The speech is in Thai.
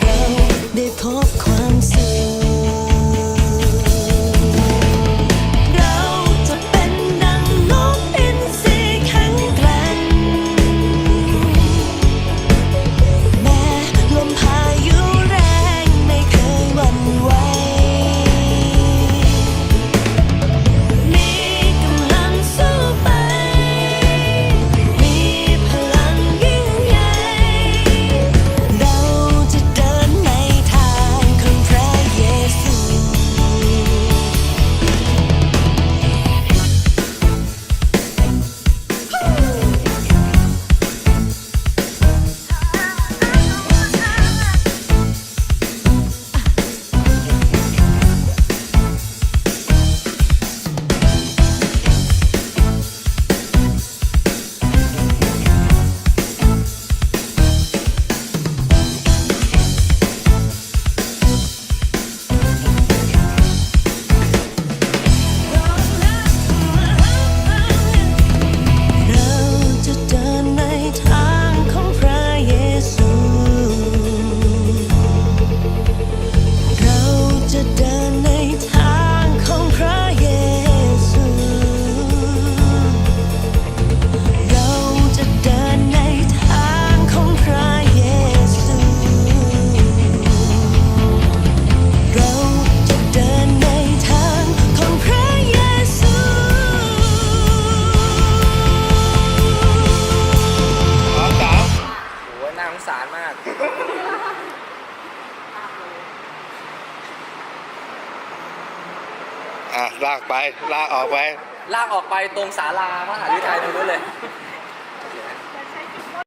เราได้พบ ลากไปลากออกไป ลากออกไปตรงศาลามหาวิทยาลัยนู้นเลย